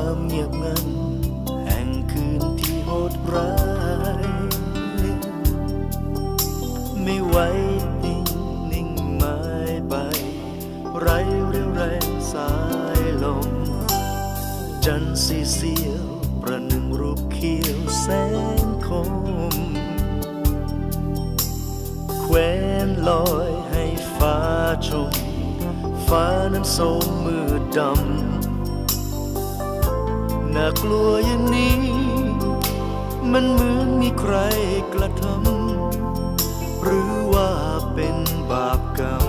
ความเงียบงันแห่งคืนที่โหดร้าย ไม่ไหวนิ่งนิ่งไม้ไป ไรเรียวแรงสายลม จันทร์สีเสียวประหนึ่งรูปเขียวแสงคมแควนลอยให้ฟ้าชม ฟ้านั้นโสมมืดดำ น่ากลัวอย่างนี้ มันเหมือนมีใครกระทำหรือว่าเป็นบาปกรรม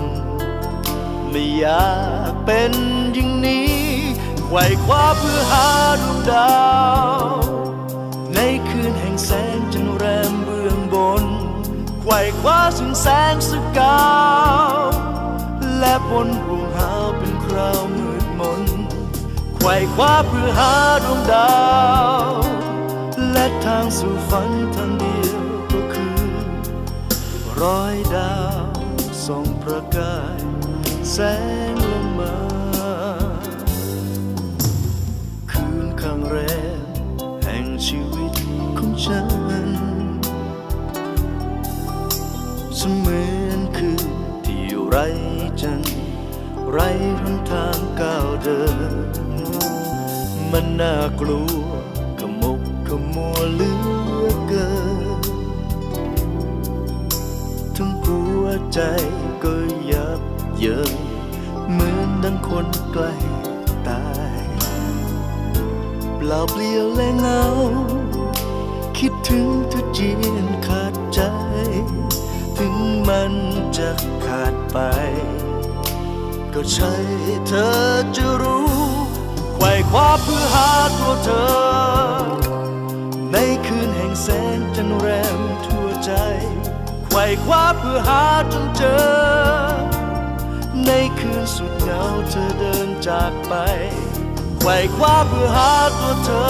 ไม่อยากเป็นอย่างนี้ไขว่คว้าเพื่อหาดวงดาว ในคืนแห่งแสงจันแรมเบื้องบนไขว่คว้าสุงแสงสกาว และบน ว่คว้าเพื่อหาดวงดาว และทางสู่ฝันทางเดียวก็คือ ร้อยดาวส่องประกาย แสงลงมาคืนข้างแรมแห่งชีวิตของฉันเสมือนคืนที่ไรจัน ไรหนทางก้าวเดิน มันน่ากลัวขมุกขมัวเหลือเกิน ทั้งหัวใจก็ยับเยินเหมือนดังคนใกล้ตาย เปล่าเปลี่ยวและเงา คิดถึงเธอจีนขาดใจ ถึงมันจะขาดไป ก็ใช่เธอจะรู้ไขว่คว้าเพื่อหาตัวเธอ ในคืนแห่งแสงจันทร์แรมทั่วใจไขว่คว้าเพื่อหาจนเจอ ในคืนสุดเหงาเธอเดินจากไปไขว่คว้าเพื่อหาตัวเธอ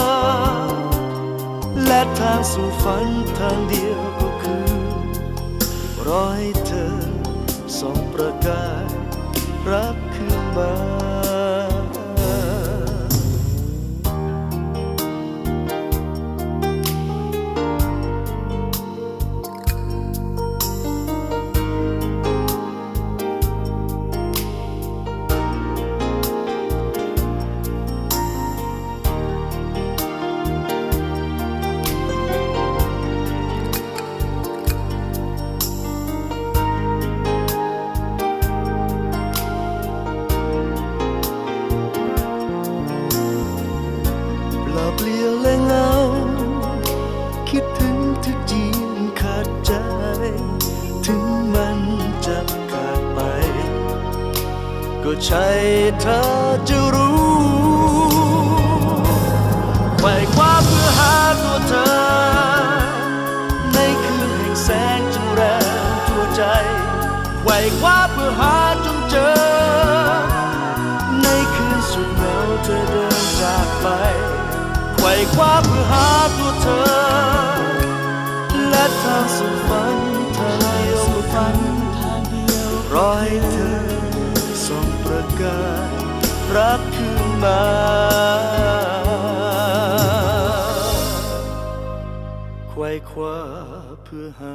และทางสู่ฝันทางเดียวก็คือรอให้เธอส่องประกาย รักคืนมา และเงา คิดถึงเธอจีนขาดใจ ถึงมันจะขาดไป ก็ใช่เธอจะรู้ไขว่คว้าเพื่อหาตัวเธอ สู่ฝันทางเดียวฝันรอให้เธอส่องประกายรักขึ้นมาไขว่คว้าเพื่อหา